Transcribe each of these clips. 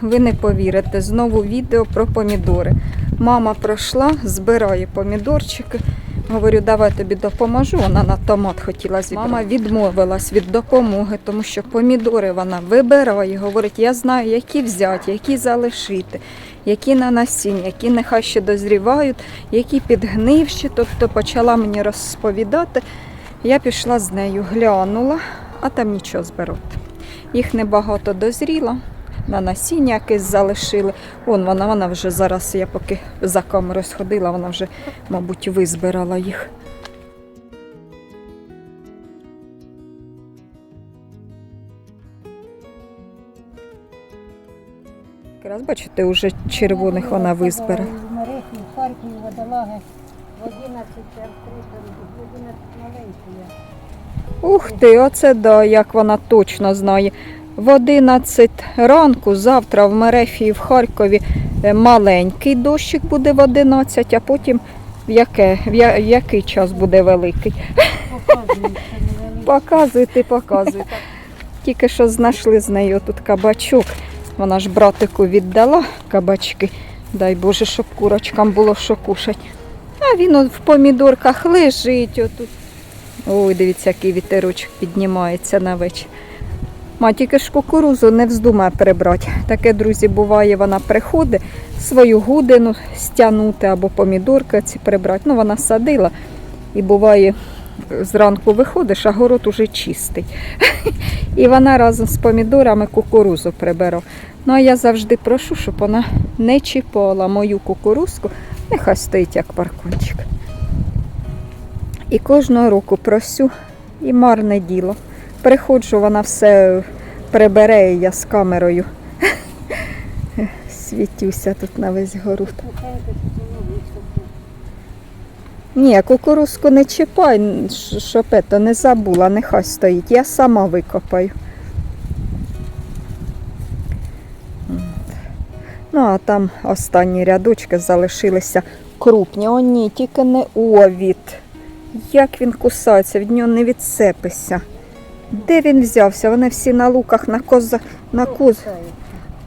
Ви не повірите, знову відео про помідори. Мама пройшла, збирає помідорчики. Говорю, давай тобі допоможу. Вона на томат хотіла зібрати. Мама відмовилась від допомоги, тому що помідори вона вибирає. Говорить, я знаю, які взяти, які залишити, які на насіння, які нехай ще дозрівають, які підгнивші. Тобто почала мені розповідати. Я пішла з нею, глянула, а там нічого збирати. Їх небагато дозріло на насіння якесь залишили. Вон вона, вона вже зараз, я поки за камерою сходила, вона вже, мабуть, визбирала їх. Якраз бачите, вже червоних вона визбирала. В Мерехі, водолаги. В 11 відкрито, в 11 маленькі. Ух ти, оце да, як вона точно знає. В 11 ранку, завтра в Мерефі і в Харкові е, маленький дощик буде в 11, а потім в, яке, в, я- в який час буде великий. Показуйте, показуйте. Тільки що знайшли з нею тут кабачок. Вона ж братику віддала кабачки. Дай Боже, щоб курочкам було що кушати. А він от в помідорках лежить отут. Ой, дивіться, який вітерочок піднімається на вечір. Ма, тільки ж кукурузу не вздумає прибрати. Таке, друзі, буває, вона приходить свою гудину стягнути або помідорки ці прибрати. Ну, вона садила і буває, зранку виходиш, а город уже чистий. І вона разом з помідорами кукурузу прибере. Ну а я завжди прошу, щоб вона не чіпала мою кукурузку, нехай стоїть як паркунчик. І кожного року просю, і марне діло. Приходжу, вона все прибере, і я з камерою. Світюся тут на весь город. Ні, кукурузку не чіпай, щоб ето, не забула, нехай стоїть. Я сама викопаю. Ну, а там останні рядочки залишилися крупні. О, ні, тільки не овід. Як він кусається, від нього не відцепися. Де він взявся? Вони всі на луках, на коза, на коз.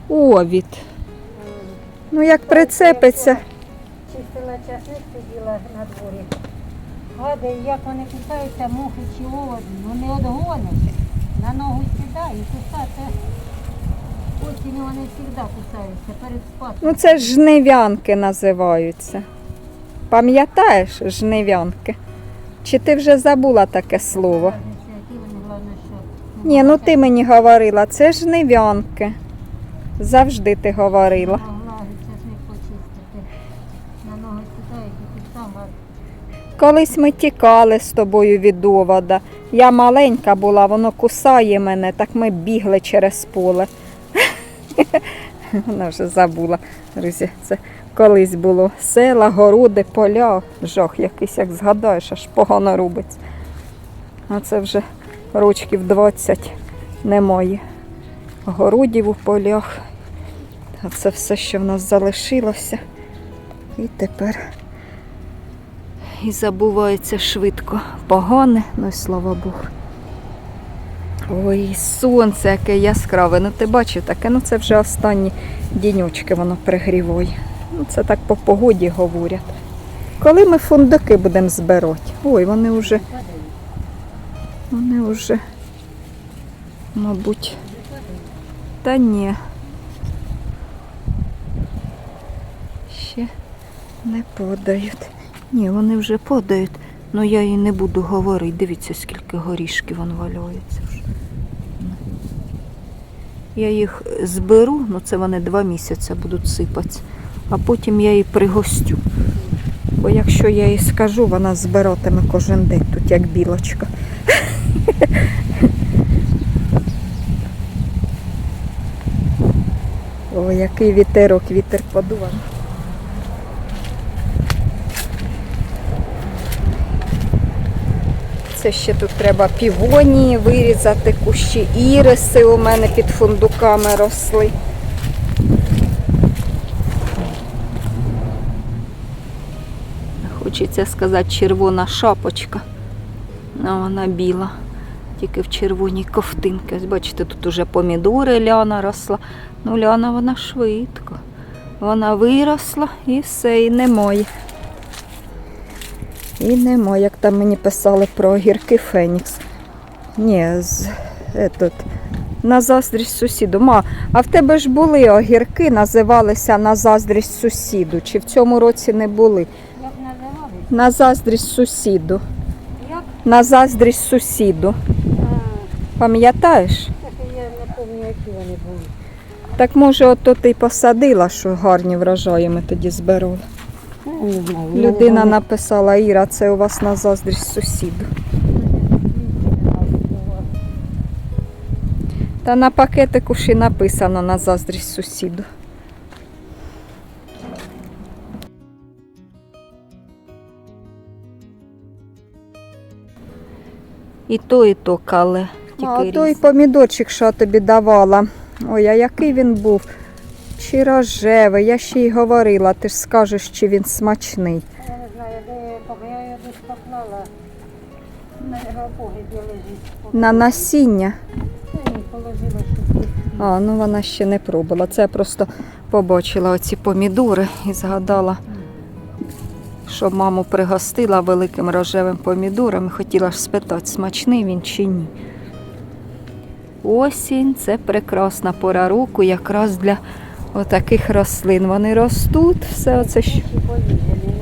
Овід. Ну, як прицепиться. Чистила часник, сиділа на дворі. Гадаю, як вони кусаються, мухи чи оводи, ну не одгониш. На ногу сідає і кусаться. Осінь вони завжди кусаються перед спадком. Ну, це ж жнивянки називаються. Пам'ятаєш жнивянки? Чи ти вже забула таке слово? Разниця, які вони, головне, що... Ні, ну ти мені говорила, це жнивянки. Завжди ти говорила. Колись ми тікали з тобою від овода. Я маленька була, воно кусає мене, так ми бігли через поле. Вона вже забула. Друзі, це колись було села, городи, поля. Жах якийсь, як згадаєш, аж погано робиться. А це вже рочків 20 немає. Городів у полях. А це все, що в нас залишилося. І тепер і забувається швидко. Погане, ну і слава Богу. Ой, сонце яке яскраве. Ну ти бачив таке, ну це вже останні діньочки воно пригріває. Ну це так по погоді говорять. Коли ми фундуки будемо збирати? Ой, вони вже. Вони вже, мабуть, та ні. Ще не подають. Ні, вони вже подають, але я їй не буду говорити. Дивіться, скільки горішків вон валяється вже. Я їх зберу, ну це вони два місяці будуть сипатися, а потім я її пригостю. Бо якщо я їй скажу, вона збиратиме кожен день тут, як білочка. О, який вітерок, вітер подував. Це ще тут треба півонії вирізати, кущі іриси у мене під фундуками росли. Хочеться сказати червона шапочка. А вона біла. Тільки в червоній ковтинці. Ось бачите, тут уже помідори ляна росла. Ну, ляна вона швидко. Вона виросла і все, і немає. І немає, як там мені писали про огірки Фенікс. Ні, з етот, на заздрість сусіду. Ма, а в тебе ж були огірки, називалися на заздрість сусіду. Чи в цьому році не були? Як називали? На заздрість сусіду. Як? На заздрість сусіду. Пам'ятаєш? я не пам'ятаю, які вони були. Так може, ото ти й посадила, що гарні врожаї ми тоді знаю. Людина написала, Іра, це у вас на заздрість сусіду. Та на пакетику і написано на заздрість сусіду. І то, і то кале. А Тільки той помідорчик, що тобі давала. Ой, а який він був? Чи рожевий, я ще й говорила, ти ж скажеш, чи він смачний. Я не знаю, де я його десь поклала. На погрібі лежить. На насіння. Я їй положила, щоб А, ну вона ще не пробувала. Це я просто побачила оці помідори і згадала, що маму пригостила великим рожевим помідором і хотіла ж спитати, смачний він чи ні. Осінь це прекрасна пора року, якраз для отаких рослин. Вони ростуть, все оце помідори.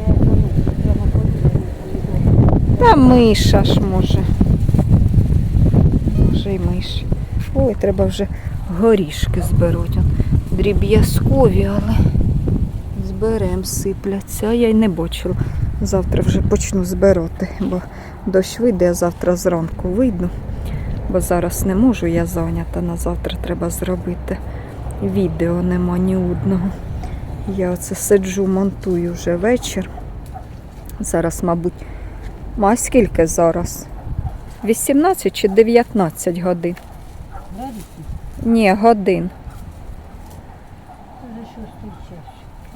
Та миша ж може. Може й миш. Ой, треба вже горішки зберуть. Дріб'язкові, але зберем, сипляться. Я й не бачила. Завтра вже почну збирати, бо дощ вийде, а завтра зранку вийду. Бо зараз не можу, я зайнята. На завтра треба зробити. Відео нема ні одного. Я оце сиджу, монтую вже вечір. Зараз, мабуть, а скільки зараз? 18 чи 19 годин? Ні, годин.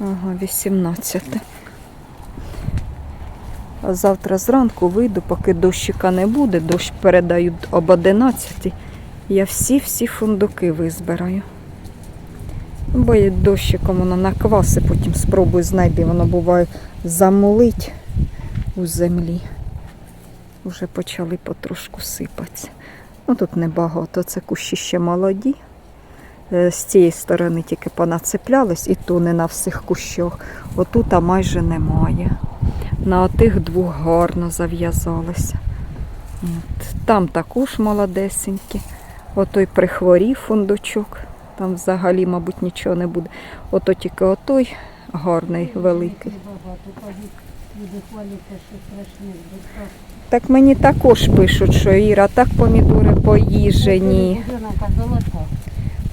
Ага, 18. Завтра зранку вийду, поки дощика не буде, дощ передають об 11. Я всі-всі фундуки визбираю. Бо є дощиком воно накваси, потім спробую знайти, воно буває замулить у землі. Вже почали потрошку сипатися. Ну тут небагато, це кущі ще молоді. Е, З цієї сторони тільки понацеплялись, і то не на всіх кущах. Отут а майже немає. На отих двох гарно зав'язалися. Там також молодесенькі. Отой прихворів фундучок. Там взагалі, мабуть, нічого не буде. Ото тільки отой гарний, великий. Так мені також пишуть, що Іра, так помідори поїжені.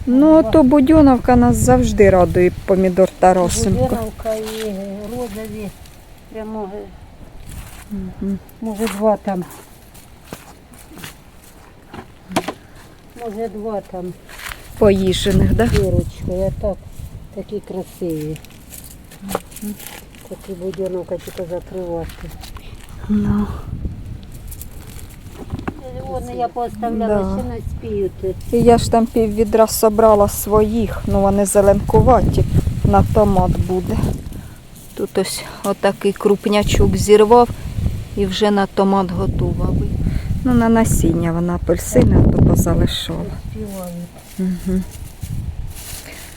Ну, то Будьоновка нас завжди радує помідор Тарасенко. Будинка і розові. Прямо, е, Мгм. може, два там. Може, два там Поїжених, да? дірочки, а так, такі красиві. Такі будинка тільки закривати. Ну. Вони я поставляла, Да. ще не спіють. І я ж там пів відра собрала своїх, ну вони зеленкуваті, на томат буде. Тут ось отакий крупнячок зірвав і вже на томат готова. Ну, на насіння вона апельсини, а то позалишала. Угу.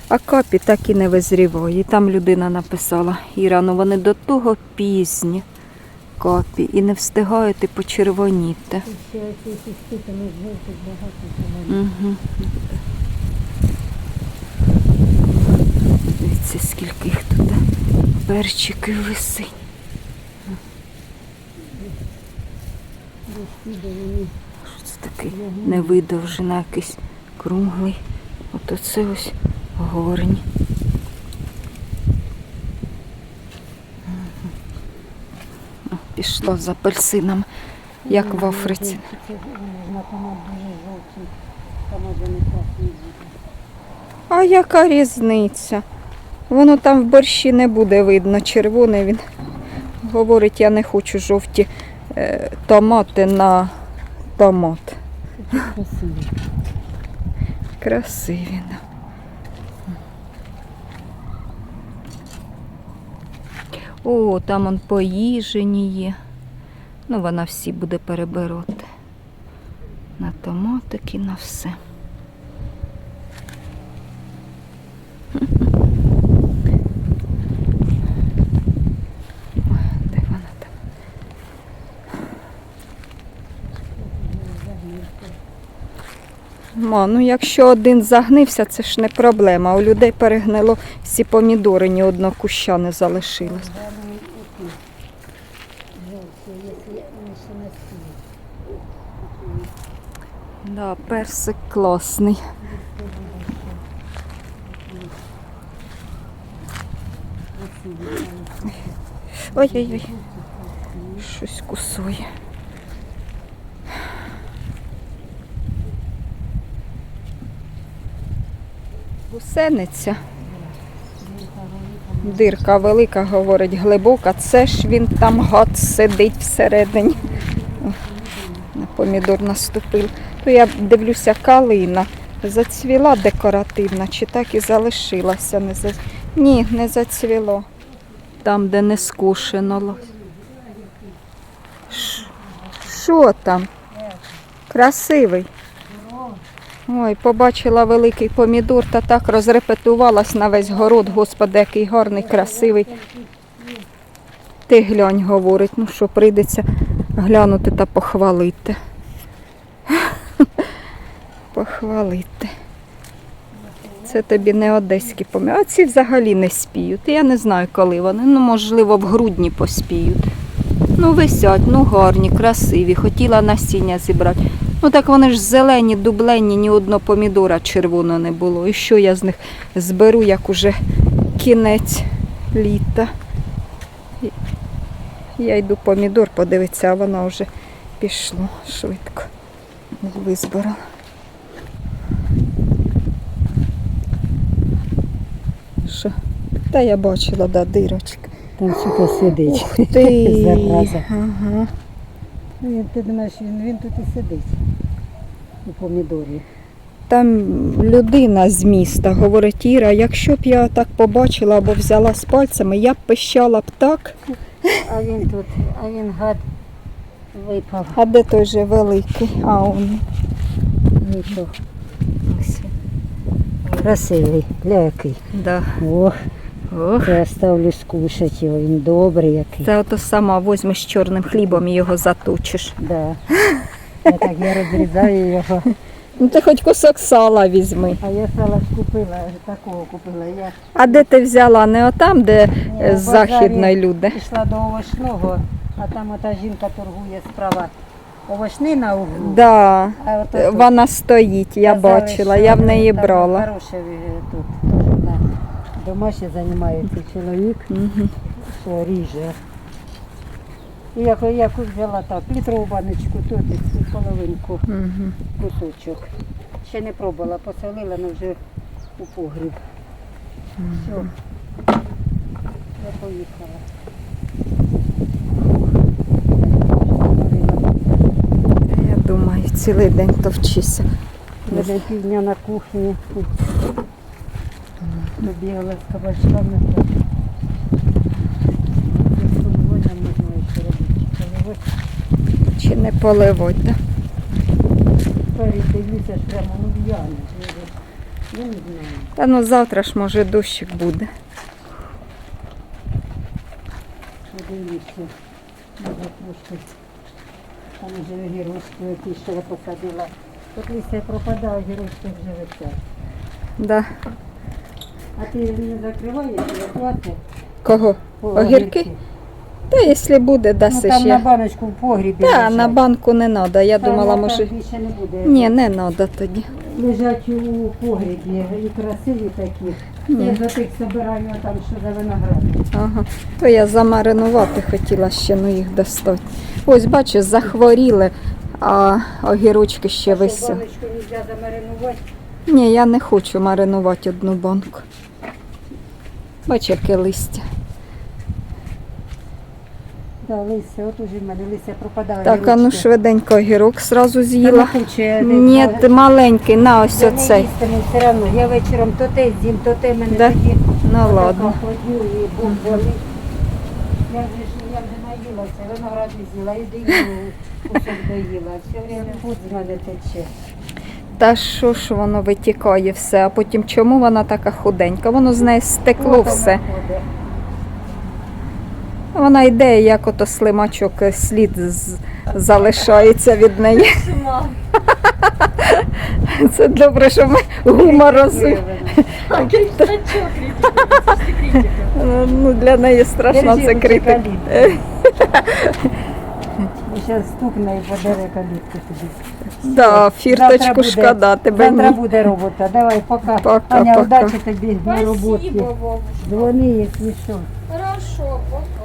А капі так і не визріває. І там людина написала, Іра, ну вони до того пізні капі і не встигають і почервоніти. Угу. Дивіться, скільки їх тут перчиків висить. Що це такий невидовжена, якийсь круглий. От оце ось горень. Мгм. О, Пішла за апельсинами, як в Африці. А яка різниця? Воно там в борщі не буде видно, червоний він. Говорить, я не хочу жовті е, томати на томат. Красиві. Красиві. О, там он поїжені є. Ну, вона всі буде перебирати. На томатики, на все. Ой, Де вона там? Ма, ну якщо один загнився, це ж не проблема. У людей перегнило всі помідори, ні одного куща не залишилось. Да, персик класний. Ой-ой-ой. Щось кусує. Гусениця. Дирка велика, говорить, глибока. Це ж він там гад сидить всередині. На помідор наступив. То я дивлюся, калина зацвіла декоративна, чи так і залишилася. Не за... Ні, не зацвіло. Там, де не скушено. Що там? Красивий. Ой, побачила великий помідор та так розрепетувалась на весь город. Господи, який гарний, красивий. Ти глянь, говорить, ну що прийдеться глянути та похвалити. Похвалити. Це тобі не одеські помідори. А ці взагалі не спіють. Я не знаю, коли вони. Ну, можливо, в грудні поспіють. Ну, висять, ну гарні, красиві. Хотіла насіння зібрати. Ну так вони ж зелені, дублені, ні одного помідора червоного не було. І що я з них зберу, як уже кінець літа. Я йду помідор подивитися, а воно вже пішло швидко. Визбирала. Що? Та я бачила, да, дирочка. Там сука сидить. Ух ти! Зараза. Ага. Він, ти думаєш, він, він тут і сидить. У помідорі. Там людина з міста говорить, Іра, якщо б я так побачила або взяла з пальцями, я б пищала б так. А він тут, а він гад випав. А де той же великий? А он. Нічого. Ось. Красивий, гля який. Да. Ох, Ох. я ставлю скушать його, він добрий який. Це ото сама возьмеш з чорним хлібом і його заточиш. Да. Я так я розрізаю його. Ну ти хоч кусок сала візьми. А я сала ж купила, такого купила. Я А де ти взяла? Не отам, де Ні, е, з західної люди. пішла до овочного, а там ота жінка торгує справа. Овочний на углу. Да. А от тут Вона стоїть, я казали, бачила, що я в неї там брала. Хороше е, тут. Теж на домашнє займається чоловік, що ріже. І я яку взяла так, літрову баночку, тут і половинку Мгм. кусочок. Ще не пробувала, посолила, але вже у погріб. Все. Я поїхала. Я думаю, цілий день товчися. Мене півдня на кухні. Добігала з кабачками. Поливання не знаю, що робити. Поливати. Чи не прямо, ну. Я не знаю. Та ну завтра ж може дощик буде. Подивлюся. Може трошки. Там вже гірочки, які ще я посадила. От листя пропадає, гірочки вже висять. Да. А ти не закриваєш, плати? Кого? Огірки? Та якщо буде, Ну, там на ще. баночку в погрібі Та, лежать. на банку не треба. Я Та, думала, може. банки не буде. Ні, не треба тоді. Лежать у погрібі і красиві такі. Ні. Я за тих собираю там, що за виноград. Ага. То я замаринувати хотіла ще, ну їх достати. Ось, бачиш, захворіли, а огірочки ще висять. Баночку не можна замаринувати. Ні, я не хочу маринувати одну банку. Бач, яке листя. Да, листя, от уже в мене листя пропадає. Так, а ну швиденько огірок зразу з'їла. хочу Ні, ти маленький, на ось Я не оцей. їстиму все одно. Я вечором то те з'їм, то те мене Да? тоді. Ну отака ладно. ходю і болить. Я вже ж я вже наїлася, виноград з'їла, і доїла, кусок доїла. Все время путь з мене тече. Та що ж воно витікає все, а потім чому вона така худенька? Воно з неї стекло вона все. ходить. Вона йде, як ото слимачок е, слід з- залишається від неї. Це добре, що ми гумор роз... Ну, для неї страшно це критика. Зараз стукне і подаре калітку тобі. Да, Завтра фірточку буде- шкода, тебе Завтра ні. буде робота. Давай, пока. Пока, Аня, пока. удачі тобі на роботі. Дзвони, якщо що. Хорошо, пока.